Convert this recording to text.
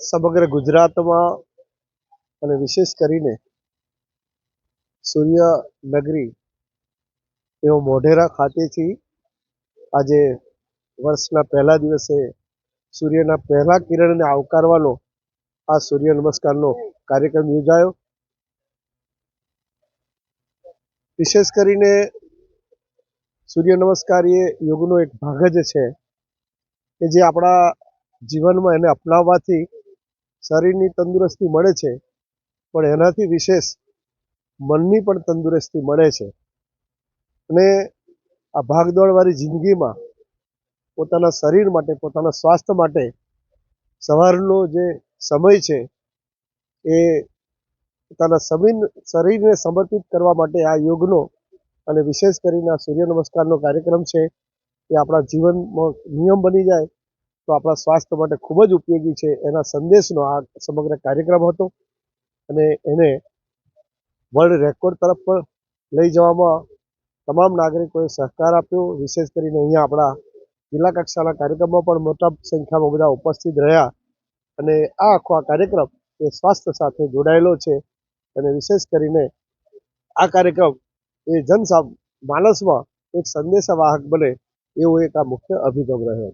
સમગ્ર ગુજરાતમાં અને વિશેષ કરીને સૂર્ય નગરી એવો મોઢેરા ખાતેથી આજે વર્ષના પહેલા દિવસે સૂર્યના પહેલા કિરણને આવકારવાનો આ સૂર્ય નમસ્કારનો કાર્યક્રમ યોજાયો. વિશેષ કરીને સૂર્ય નમસ્કાર એ યોગનો એક ભાગ જ છે કે જે આપણા જીવનમાં એને અપનાવવાથી શરીરની તંદુરસ્તી મળે છે, પણ એનાથી વિશેષ મનની પણ તંદુરસ્તી મળે છે. અને આ ભાગદોડવાળી જિંદગીમાં પોતાના શરીર માટે, પોતાના સ્વાસ્થ્ય માટે સવારનો જે સમય છે, એ પોતાના સમીન શરીરને સમર્પિત કરવા માટે આ યોગનો અને વિશેષ કરીને આ સૂર્ય નમસ્કારનો કાર્યક્રમ છે, એ આપણા જીવનમાં નિયમ બની જાય તો આપણા સ્વાસ્થ્ય માટે ખૂબ જ ઉપયોગી છે. એના સંદેશનો આ સમગ્ર કાર્યક્રમ હતો અને એને વર્લ્ડ રેકોર્ડ તરફ પણ લઈ જવામાં તમામ નાગરિકોએ સહકાર આપ્યો. વિશેષ કરીને અહીંયા આપણા જિલ્લા કક્ષાના કાર્યક્રમમાં પણ મોટા સંખ્યામાં બધા ઉપસ્થિત રહ્યા અને આ આખો આ કાર્યક્રમ એ સ્વાસ્થ્ય સાથે જોડાયેલો છે અને વિશેષ કરીને આ કાર્યક્રમ એ જન માનસમાં એક સંદેશાવાહક બને એવો એક આ મુખ્ય અભિગમ રહ્યો.